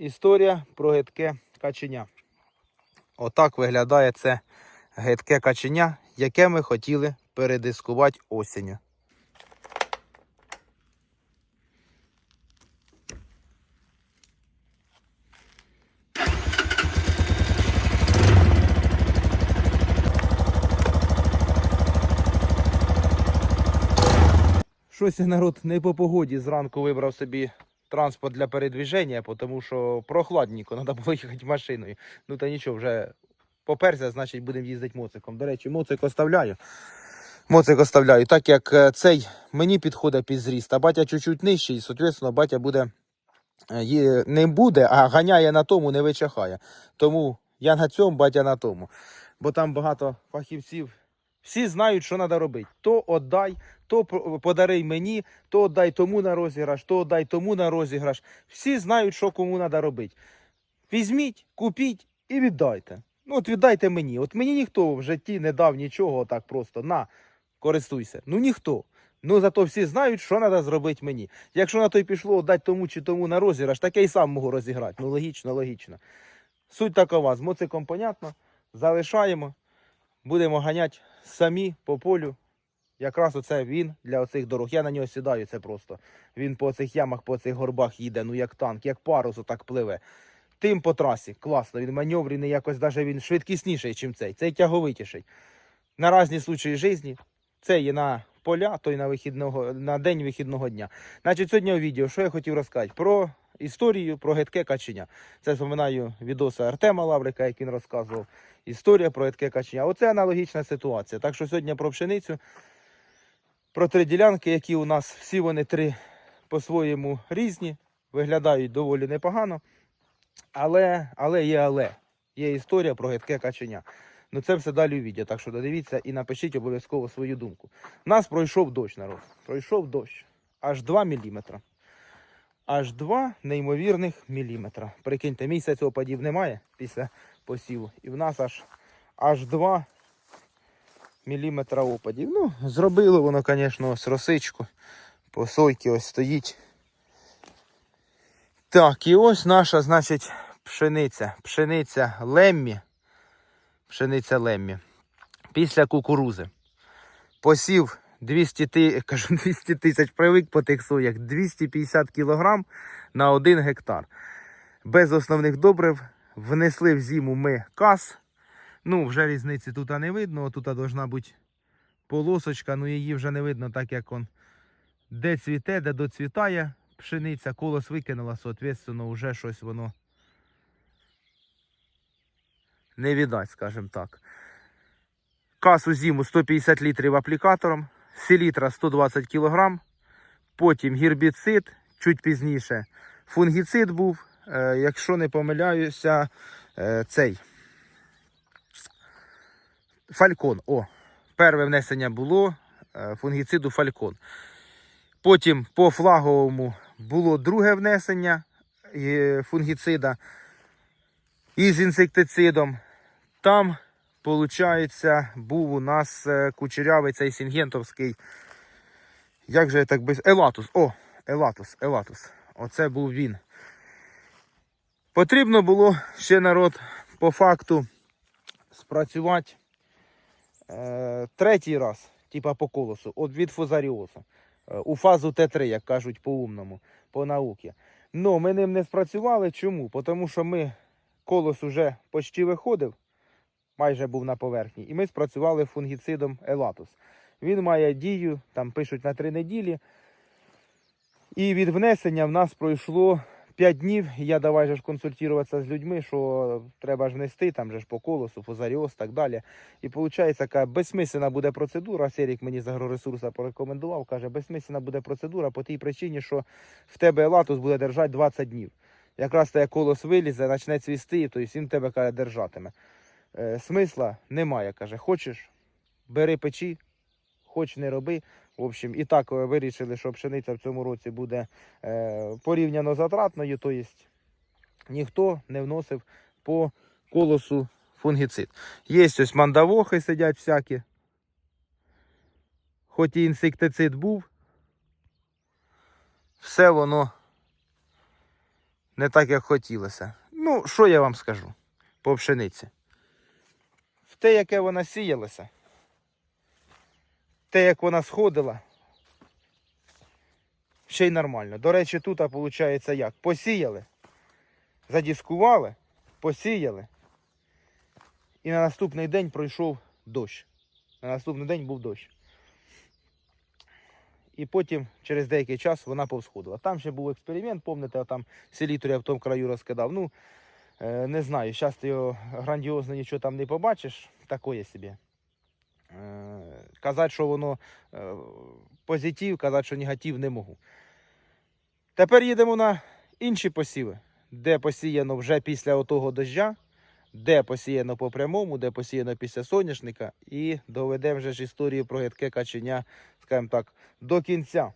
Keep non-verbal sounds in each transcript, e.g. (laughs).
Історія про гидке каченя. Отак виглядає це гидке каченя, яке ми хотіли передискувати осінню. Щось народ не по погоді зранку вибрав собі транспорт для передвіження, тому що прохладненько, (laughs) треба було їхати машиною. Ну та нічого, вже поперся, значить будемо їздити моциком. До речі, моцик оставляю. Моцик оставляю, так як е, цей мені підходить під зріст, а батя чуть-чуть нижчий, і, соответственно, батя буде е, не буде, а ганяє на тому, не вичахає. Тому я на цьому, батя на тому. Бо там багато фахівців. Всі знають, що треба робити. То отдай, то подаруй мені, то отдай тому на розіграш, то отдай тому на розіграш. Всі знають, що кому треба робити. Візьміть, купіть і віддайте. Ну, от віддайте мені. От мені ніхто в житті не дав нічого так просто. На, користуйся. Ну ніхто. Ну зато всі знають, що треба зробити мені. Якщо на той пішло дати тому чи тому на розіграш, так я й сам можу розіграти. Ну логічно, логічно. Суть такова, з моциком понятно. Залишаємо. Будемо ганяти самі по полю. Якраз оце він для оцих дорог. Я на нього сідаю, це просто. Він по цих ямах, по цих горбах їде, ну як танк, як парус отак пливе. Тим по трасі. Класно, він маневрений, якось даже він швидкісніший, ніж цей. Цей тяговитіший. На різні случаї житті. Це є на поля, той на вихідного, на день вихідного дня. Значить, сьогодні у відео, що я хотів розказати? Про історію про гидке каченя. Це згадаю відоси Артема Лаврика, як він розказував. Історія про гидке каченя. Оце аналогічна ситуація. Так що сьогодні про пшеницю, про три ділянки, які у нас всі вони три по-своєму різні, виглядають доволі непогано. Але, але є але. Є історія про гидке каченя. Ну це все далі у відео, так що додивіться і напишіть обов'язково свою думку. У нас пройшов дощ, народ. Пройшов дощ. Аж 2 міліметра. Аж 2 неймовірних міліметра. Прикиньте, місяць опадів немає після посіву. І в нас аж, аж 2 міліметра опадів. Ну, зробили воно, звісно, ось росичку. По сойки ось стоїть. Так, і ось наша, значить, пшениця. Пшениця леммі. Пшениця леммі. Після кукурузи. Посів 200 ти, (laughs) кажу, 200 тисяч привик по тих соях. 250 кілограм на 1 гектар. Без основних добрив. Внесли в зиму ми кас. Ну, вже різниці тут не видно. Тут должна бути полосочка, ну її вже не видно, так як он де цвіте, де доцвітає пшениця, колос викинула, соответственно, вже щось воно не віддать, скажімо так. Касу зиму 150 літрів аплікатором, селітра 120 кг, потім гербіцид, чуть пізніше фунгіцид був, е, якщо не помиляюся, е, цей фалькон. О, перше внесення було е, фунгіциду фалькон. Потім по флаговому було друге внесення е, фунгіцида із інсектицидом. Там, виходить, був у нас е, кучерявий цей сінгентовський. Як же я так без. Елатус. О, Елатус, Елатус. Оце був він. Потрібно було ще народ по факту спрацювати е, третій раз, типа по колосу, от від фузаріозу. Е, у фазу Т3, як кажуть по-умному, по науці. Ну, ми ним не спрацювали. Чому? Тому що ми колос уже почти виходив, майже був на поверхні, і ми спрацювали фунгіцидом Елатус. Він має дію, там пишуть на 3 неділі. І від внесення в нас пройшло 5 днів. Я давай же ж консультуватися з людьми, що треба ж внести, там же ж по колосу, фузаріоз, так далі. І виходить, така безсмисленна буде процедура. Серік мені з агроресурсу порекомендував, каже, безсмисленна буде процедура по тій причині, що в тебе елатус буде держати 20 днів. Якраз те колос вилізе, почне цвісти, то він тебе каже, держатиме. Е, смисла немає, каже, хочеш, бери печі, хоч не роби. В общем, і так е, вирішили, що пшениця в цьому році буде е, порівняно затратною, тобто ніхто не вносив по колосу фунгіцид. Є ось мандавохи сидять всякі. Хоч і інсектицид був, все воно не так, як хотілося. Ну, що я вам скажу по пшениці? В те, яке вона сіялася, те, як вона сходила, ще й нормально. До речі, тут, виходить, як? Посіяли, задіскували, посіяли. І на наступний день пройшов дощ. На наступний день був дощ. І потім, через деякий час, вона повсходила. Там ще був експеримент, пам'ятаєте, там селітор я в тому краю розкидав. Ну, е, не знаю, зараз ти його грандіозно нічого там не побачиш, такое собі. Казати, що воно е, позитив, казати, що негатив не можу. Тепер їдемо на інші посіви, де посіяно вже після отого дождя, де посіяно по прямому, де посіяно після соняшника, і доведемо вже ж історію про гидке каченя, скажімо так, до кінця.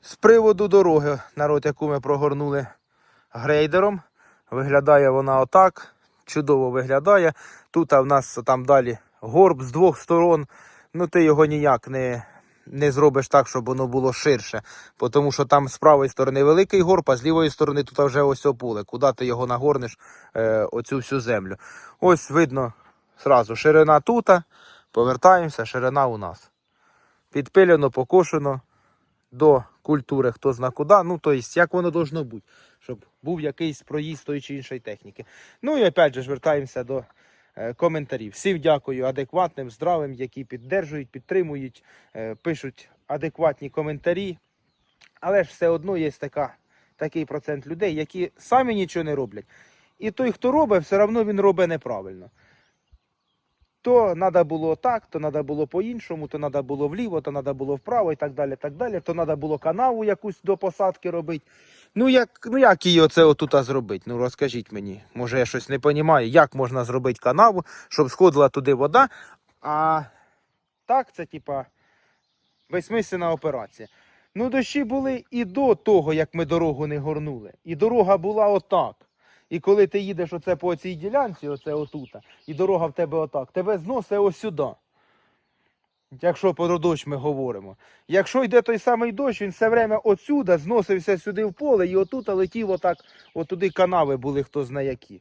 З приводу дороги, народ, яку ми прогорнули грейдером, виглядає вона отак. Чудово виглядає. Тут а в нас там далі горб з двох сторон. Ну ти його ніяк не, не зробиш так, щоб воно було ширше. Тому що там з правої сторони великий горб, а з лівої сторони тут вже ось поле. Куди ти його нагорнеш, е, оцю всю землю. Ось видно зразу ширина тут, повертаємося, ширина у нас. Підпилено, покошено до культури, хто зна куди. Ну, тобто, як воно должно бути, щоб був якийсь проїзд тої чи іншої техніки. Ну і опять же ж вертаємося до коментарів. Всім дякую адекватним, здравим, які піддержують, підтримують, е, пишуть адекватні коментарі. Але ж все одно є така, такий процент людей, які самі нічого не роблять. І той, хто робить, все одно він робить неправильно. То треба було так, то треба було по-іншому, то треба було вліво, то треба було вправо і так далі. так далі. То треба було канаву якусь до посадки робити. Ну як, ну як її оце отут зробити? Ну розкажіть мені. Може я щось не розумію, як можна зробити канаву, щоб сходила туди вода. А так, це типа безсмисленна операція. Ну, дощі були і до того, як ми дорогу не горнули. І дорога була отак. І коли ти їдеш оце по цій ділянці, оце отута, і дорога в тебе отак, тебе зносить ось сюди. Якщо про дощ ми говоримо. Якщо йде той самий дощ, він все время отсюда зносився сюди в поле і отут летів отак, отуди канави були, хто знає які.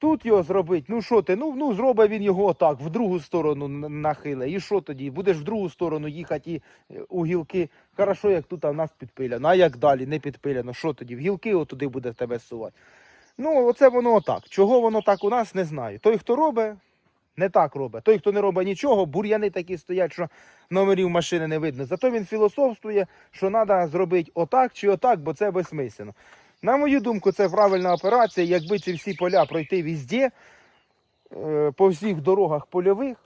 Тут його зробити, ну що ти, ну, ну зробить він його отак, в другу сторону нахиле. І що тоді? Будеш в другу сторону їхати і е, у гілки. Хорошо, як тут а нас підпиляно, а як далі не підпиляно, що тоді? В гілки отуди буде тебе сувати. Ну, оце воно отак. Чого воно так у нас, не знаю. Той, хто робить, не так робить. Той, хто не робить нічого, бур'яни такі стоять, що номерів машини не видно. Зато він філософствує, що треба зробити отак чи отак, бо це безсмислено. На мою думку, це правильна операція. Якби ці всі поля пройти везде, е, по всіх дорогах польових.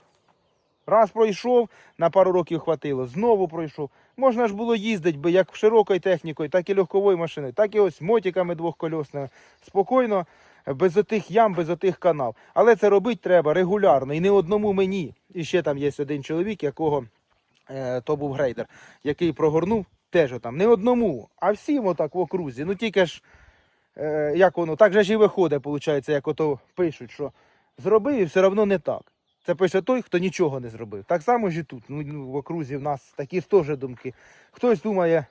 Раз пройшов, на пару років хватило, знову пройшов. Можна ж було їздити би як широкою технікою, так і легковою машиною, так і ось мотиками двохкольосними. Спокійно, без отих ям, без отих канав. Але це робити треба регулярно і не одному мені. І ще там є один чоловік, якого е, то був грейдер, який прогорнув теж там не одному, а всім отак в окрузі. Ну тільки ж, е, як воно, так же ж і виходить, виходить, як ото пишуть, що зробив і все одно не так. Це пише той, хто нічого не зробив. Так само ж і тут. Ну, ну, в окрузі в нас такі теж думки. Хтось думає,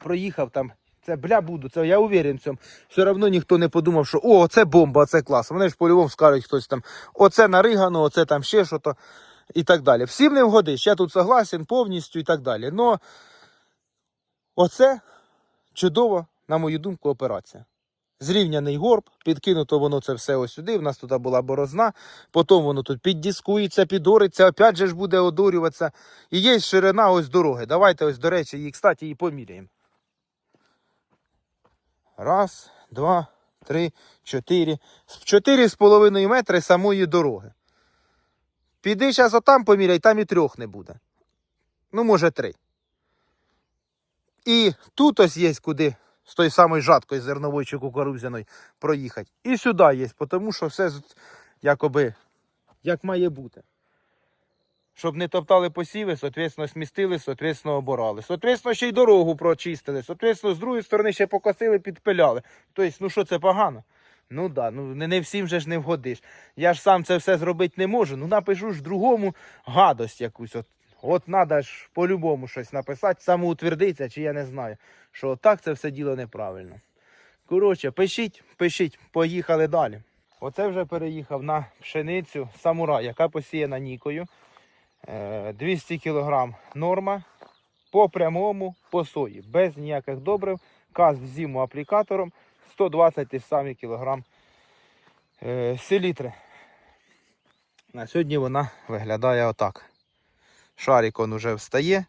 проїхав там. Це бля буду, це я уверен в цьому. Все одно ніхто не подумав, що о, це бомба, це клас. Вони ж по-любому скажуть хтось там, оце наригано, оце там ще що то і так далі. Всім не вгодиш. Я тут согласен повністю і так далі. Но оце чудова, на мою думку, операція. Зрівняний горб, підкинуто воно це все ось сюди. В нас тут була борозна, потім воно тут піддіскується, підориться, опять же ж буде одурюватися. І є ширина ось дороги. Давайте ось, до речі, її, кстати, і поміряємо. Раз, два, три, чотири. Чотири з половиною метри самої дороги. Піди зараз отам поміряй, там і трьох не буде. Ну, може, три. І тут ось є куди з тої самої жаткої зернової чи кукурудзяної проїхати. І сюди є, тому що все якоби як має бути. Щоб не топтали посіви, соответственно, смістили, соответственно, оборали. Соответственно, ще й дорогу прочистили. Соответственно, з другої сторони ще покосили, підпиляли. Тобто, ну що це погано? Ну да, ну не всім же ж не вгодиш. Я ж сам це все зробити не можу. Ну напишу ж другому гадость якусь. От, от треба ж по-любому щось написати, самоутвердитися, чи я не знаю, що так це все діло неправильно. Коротше, пишіть, пишіть, поїхали далі. Оце вже переїхав на пшеницю самурай, яка посіяна нікою. Е, 200 кг норма по прямому по сої, без ніяких добрив, каз в зиму аплікатором 120 ті ж самі кілограм е, селітри. На сьогодні вона виглядає отак. Шарик он уже встає.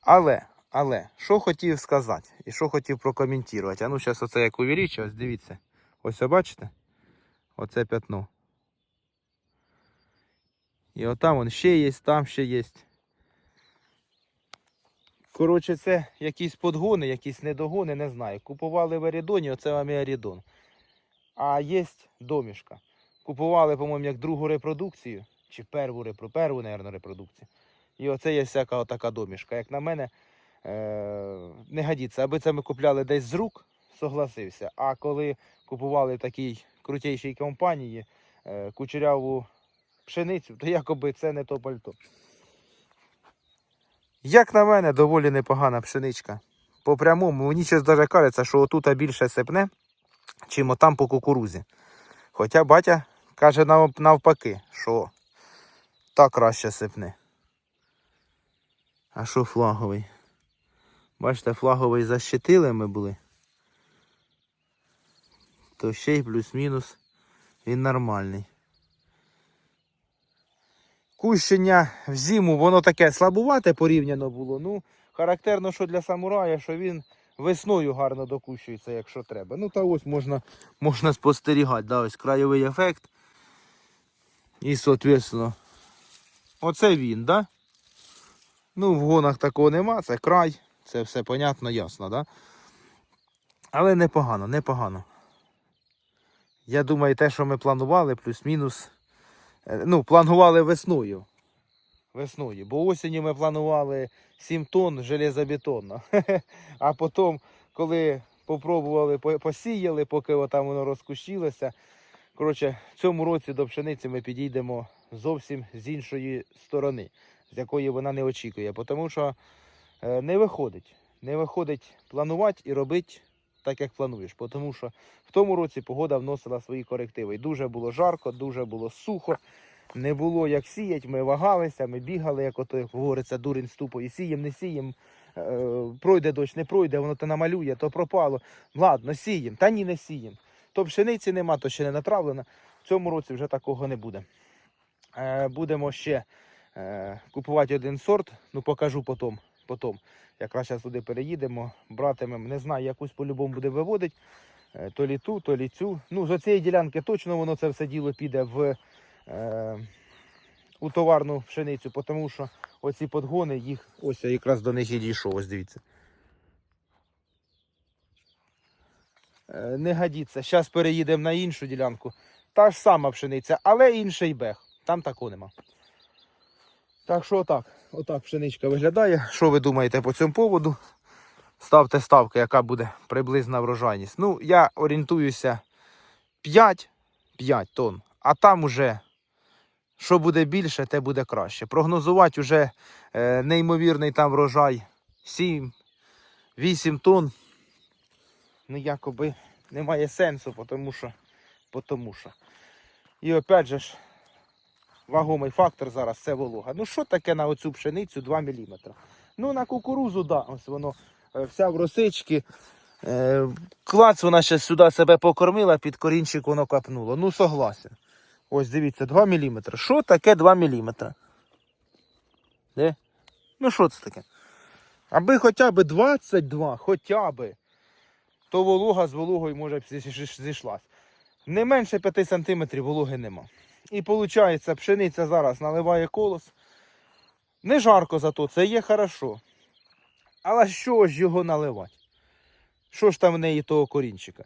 Але, але, що хотів сказати і що хотів прокоментувати. А ну, зараз оце як увеличу, ось дивіться. Ось бачите? Оце п'ятно. І отам вон ще є, там ще є. Коротше, це якісь подгони, якісь недогони, не знаю. Купували в Арідоні, оце вам і Арідон. А є домішка. Купували, по-моєму, як другу репродукцію, чи перву, репро, перву, мабуть, репродукцію. І оце є всяка отака домішка. Як на мене, е- не годиться. Аби це ми купляли десь з рук, согласився. А коли купували в такій крутейшій компанії е- кучеряву пшеницю, то якоби це не то пальто. Як на мене, доволі непогана пшеничка. По прямому, мені щось даже кажеться, що отут більше сипне, чим отам по кукурузі. Хоча батя каже навпаки, що та краще сипне. А що флаговий? Бачите, флаговий защитили ми були. То ще й плюс-мінус він нормальний. Кущення в зиму воно таке слабувате порівняно було. Ну, характерно, що для самурая, що він весною гарно докущується, якщо треба. Ну та ось можна, можна спостерігати, да, ось краєвий ефект. І, соответственно, оце він, да? Ну, в гонах такого нема, це край, це все понятно, ясно, да? Але непогано, непогано. Я думаю, те, що ми планували, плюс-мінус. е, Ну, планували весною. Весною. Бо осінню ми планували 7 тонн железобетонно. (laughs) А потім, коли попробували, посіяли, поки там воно розкущилося. Коротше, в цьому році до пшениці ми підійдемо зовсім з іншої сторони, з якої вона не очікує. Тому що е, не виходить. Не виходить планувати і робити так, як плануєш. Тому що в тому році погода вносила свої корективи. І дуже було жарко, дуже було сухо. Не було як сіять, ми вагалися, ми бігали, як ото говориться, дурень ступо, і сієм, не сієм. Е, пройде дощ, не пройде, воно то намалює, то пропало. Ладно, сієм, та ні, не сієм. То пшениці нема, то ще не натравлено. В цьому році вже такого не буде. Е, будемо ще купувати один сорт, ну покажу потім. потім. Якраз зараз туди переїдемо, братимемо, не знаю, якусь по-любому буде виводити. Е, то лі ту, то лі цю. Ну, з цієї ділянки точно воно це все діло піде в, е, у товарну пшеницю, тому що оці подгони, їх ось я якраз до них і дійшов, ось дивіться. Е, не годиться. Зараз переїдемо на іншу ділянку. Та ж сама пшениця, але інший бег. Там такого нема. Так що отак. Отак пшеничка виглядає. Що ви думаєте по цьому поводу? Ставте ставки, яка буде приблизна врожайність. Ну, я орієнтуюся 5, 5 тонн, а там уже що буде більше, те буде краще. Прогнозувати вже е, неймовірний там врожай 7, 8 тонн. Ну, якоби немає сенсу, тому що, тому що. І опять же ж, вагомий фактор зараз це волога. Ну що таке на оцю пшеницю 2 мм? Ну на кукурузу, да, ось воно е, вся в росички. Е, клац вона ще сюди себе покормила, під корінчик воно капнуло. Ну согласен. Ось дивіться, 2 мм. Що таке 2 мм? Де? Ну що це таке? Аби хоча б 22, хоча б, то волога з вологою може б зі- зі- зійшлась. Не менше 5 см вологи нема. І виходить, пшениця зараз наливає колос. Не жарко зато, це є хорошо. Але що ж його наливати? Що ж там в неї того корінчика?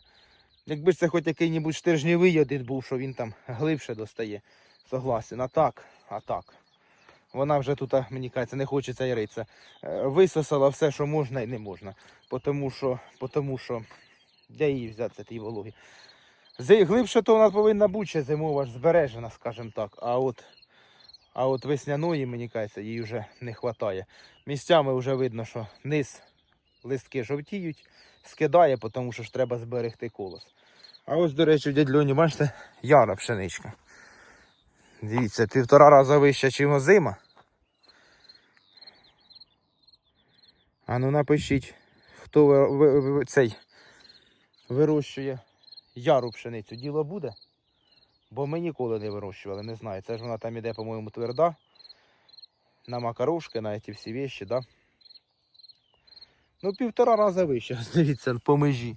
Якби це хоч який-небудь штиржнєвий один був, що він там глибше достає. Согласен. А так, а так. Вона вже тут, мені кажеться, не хочеться і ритися. Е, Висосала все, що можна і не можна. Потому що, потому що де її взяти тій вологі? Глибше то вона повинна бути зимова ж збережена, скажімо так. А от, а от весняної, мені кажеться, їй вже не вистачає. Місцями вже видно, що низ листки жовтіють, скидає, тому що ж треба зберегти колос. А ось, до речі, дядь Льоні, бачите, яра пшеничка. Дивіться, півтора рази вища, ніж озима. А ну напишіть, хто ви, ви- ви- цей вирощує яру пшеницю. Діло буде? Бо ми ніколи не вирощували, не знаю. Це ж вона там іде, по-моєму, тверда. На макарошки, на ці всі вещі, да? Ну, півтора рази вище, (laughs) дивіться, по межі.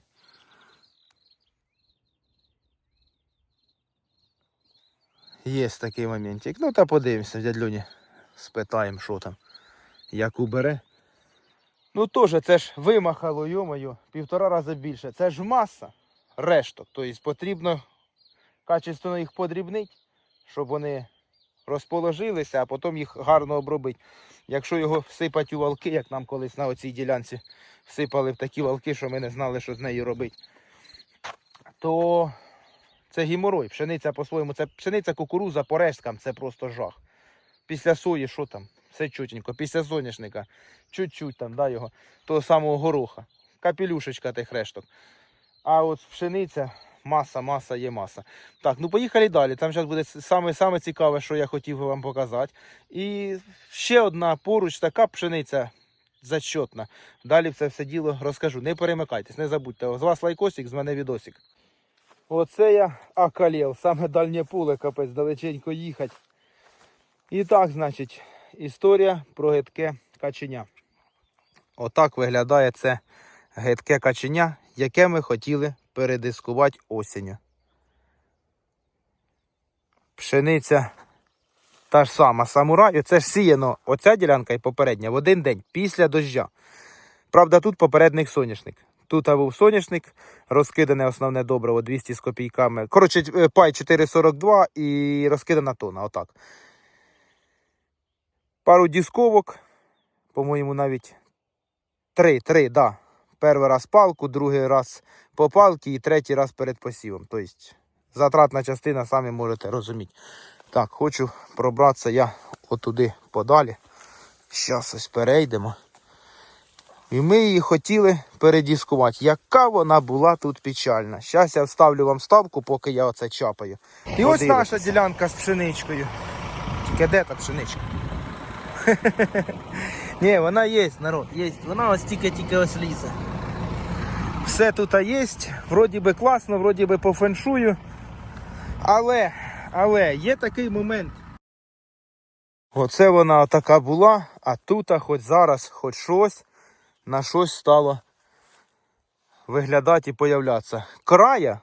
Є такий моментик. Ну та подивимося, дядь Льоні. Спитаємо, що там. Як убере. Ну теж це ж вимахало, йомою, півтора рази більше. Це ж маса решток. Тобто потрібно качественно їх подрібнити, щоб вони розположилися, а потім їх гарно обробити. Якщо його всипати у валки, як нам колись на оцій ділянці всипали в такі валки, що ми не знали, що з нею робити, то це геморой. Пшениця по-своєму, це пшениця кукуруза по решткам, це просто жах. Після сої, що там? Все чутенько. Після соняшника, чуть-чуть там, да, його, того самого гороха. Капелюшечка тих решток. А от пшениця, маса, маса є маса. Так, ну поїхали далі. Там зараз буде саме, саме цікаве, що я хотів вам показати. І ще одна поруч така пшениця зачетна. Далі це все діло розкажу. Не перемикайтесь, не забудьте. З вас лайкосик, з мене відосик. Оце я околів, саме дальнє поле, капець, далеченько їхати. І так, значить, історія про гидке каченя. Отак виглядає це гидке каченя, яке ми хотіли передискувати осінню. Пшениця та ж сама самураю. Це ж сіяно оця ділянка і попередня в один день після дождя. Правда, тут попередник соняшник. Тут був соняшник, розкидане основне добриво 200 з копійками. Коротше, е, пай 4,42 і розкидана тона. Отак. Пару дісковок, по-моєму, навіть три, три, да. Перший раз палку, другий раз по палці і третій раз перед посівом. Тобто затратна частина, самі можете розуміти. Так, хочу пробратися я отуди подалі. Зараз ось перейдемо. І ми її хотіли передіскувати. Яка вона була тут печальна. Зараз я вставлю вам ставку, поки я оце чапаю. І ось наша ділянка з пшеничкою. Тільки де та пшеничка? (laughs) Ні, вона є, народ, є. Вона ось тільки-тільки ось лізе. Все тут є, вроді би класно, вроді би по феншую. Але, але є такий момент. Оце вона така була, а тут, хоч зараз, хоч щось, на щось стало виглядати і появлятися. Края,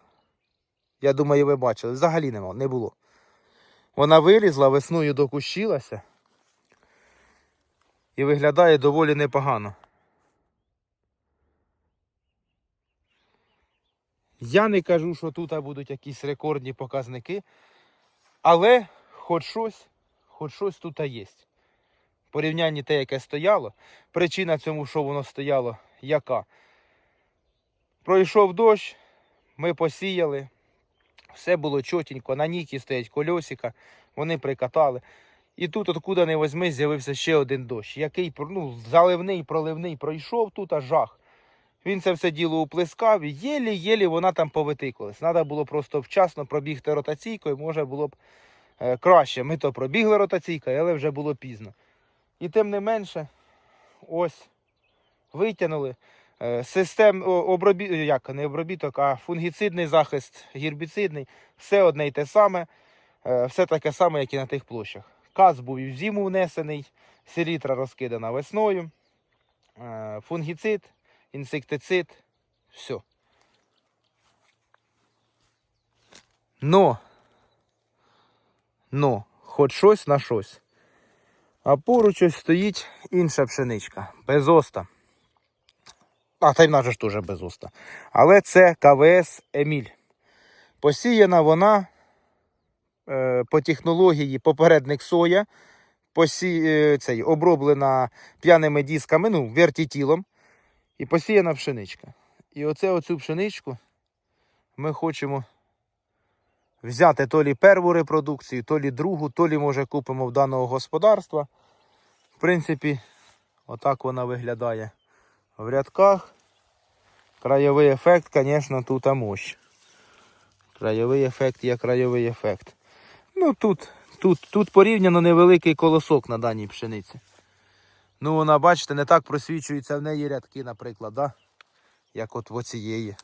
я думаю, ви бачили, взагалі нема, не було. Вона вилізла, весною докущилася і виглядає доволі непогано. Я не кажу, що тут будуть якісь рекордні показники, але хоч щось, хоч щось тут є. В порівнянні те, яке стояло. Причина цьому, що воно стояло, яка? Пройшов дощ, ми посіяли, все було чотенько, на нікі стоять кольосика, вони прикатали. І тут, откуда не возьми, з'явився ще один дощ, який ну, заливний, проливний пройшов тут, а жах. Він це все діло уплескав, і єлі-єлі вона там повитикалась. Треба було просто вчасно пробігти ротаційкою, може було б е, краще. Ми то пробігли ротаційкою, але вже було пізно. І тим не менше, ось витягнули. Е, Систем обробі... як, не обробіток, а фунгіцидний захист, гербіцидний, все одне й те саме, е, все таке саме, як і на тих площах. Каз був і в зиму внесений, селітра розкидана весною, фунгіцид, інсектицид, все. Но, но, хоч щось на щось. А поруч ось стоїть інша пшеничка, без оста. А, та й наша ж теж без оста. Але це КВС Еміль. Посіяна вона е, по технології попередник соя, посі, е, цей, оброблена п'яними дисками, ну, вертітілом, і посіяна пшеничка. І оце оцю пшеничку ми хочемо взяти то лі перву репродукцію, то лі другу, то лі, може, купимо в даного господарства. В принципі, отак вона виглядає в рядках. Краєвий ефект, звісно, тут мощ. Краєвий ефект є краєвий ефект. Ну тут, тут, тут порівняно невеликий колосок на даній пшениці. Ну, вона, бачите, не так просвічується в неї рядки, наприклад, да? як от в оцієї.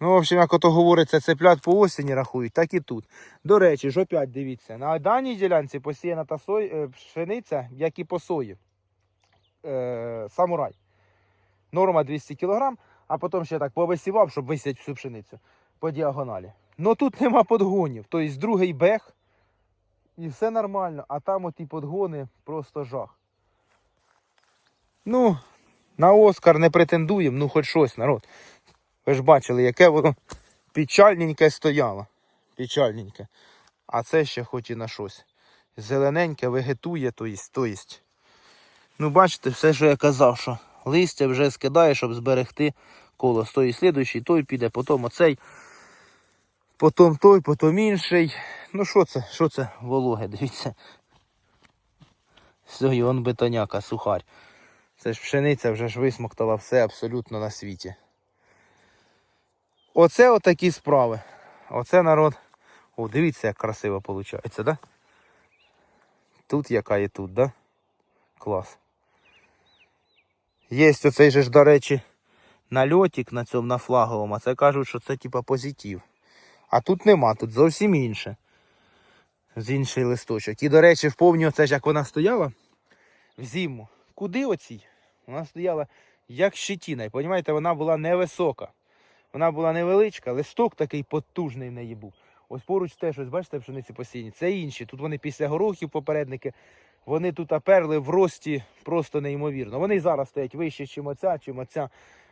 Ну, в общем, як ото говориться, цеплят по осені рахують, так і тут. До речі, ж опять дивіться, на даній ділянці посіяна та сой, е, пшениця, як і по сої. Е, самурай. Норма 200 кг, а потім ще так повисівав, щоб висіяти всю пшеницю по діагоналі. Ну тут нема подгонів. Тобто другий бег і все нормально, а там оті подгони просто жах. Ну, на Оскар не претендуємо, ну хоч щось, народ. Ви ж бачили, яке воно печальненьке стояло. Печальненьке. А це ще хоч і на щось. Зелененьке вегетує, то єсть. Ну, бачите, все, що я казав, що листя вже скидає, щоб зберегти коло. Той слідуючий, той піде, потім оцей, потім той, потім інший. Ну що це? Що це вологе, (laughs) дивіться. Все, он бетоняка, сухарь. Це ж пшениця вже ж висмоктала все абсолютно на світі. Оце отакі справи. Оце народ. О, дивіться, як красиво виходить, да? Тут яка і тут, да? Клас. Є оцей же ж, до речі, нальотик на цьому на флаговому, а це кажуть, що це типа позитив. А тут нема, тут зовсім інше. З інший листочок. І, до речі, вповню, оце ж як вона стояла в зиму. Куди оцій? Вона стояла як щетіна. І розумієте, вона була невисока. Вона була невеличка, листок такий потужний в неї був. Ось поруч теж, ось бачите, пшениці посіяні. Це інші. Тут вони після горохів попередники. Вони тут аперли в рості просто неймовірно. Вони зараз стоять вище, чим оця, чим оця.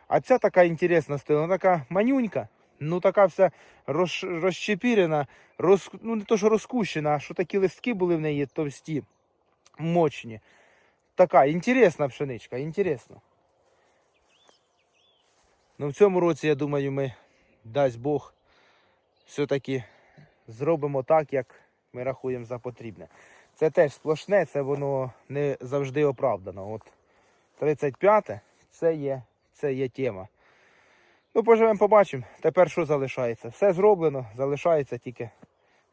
А ця така інтересна вона така манюнька. Ну така вся роз, розчепірена, роз, ну не то що розкущена, що такі листки були в неї товсті, мощні. Така інтересна пшеничка, інтересна. Ну в цьому році, я думаю, ми, дасть Бог, все-таки зробимо так, як ми рахуємо за потрібне. Це теж сплошне, це воно не завжди оправдано. От 35 це є, це є тема. Ну, поживемо, побачимо. Тепер що залишається? Все зроблено, залишається тільки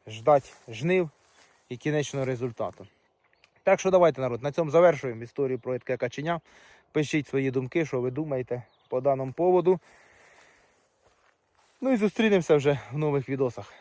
ждати жнив і кінечного результату. Так що давайте, народ, на цьому завершуємо історію про таке каченя. Пишіть свої думки, що ви думаєте по даному поводу. Ну і зустрінемося вже в нових відосах.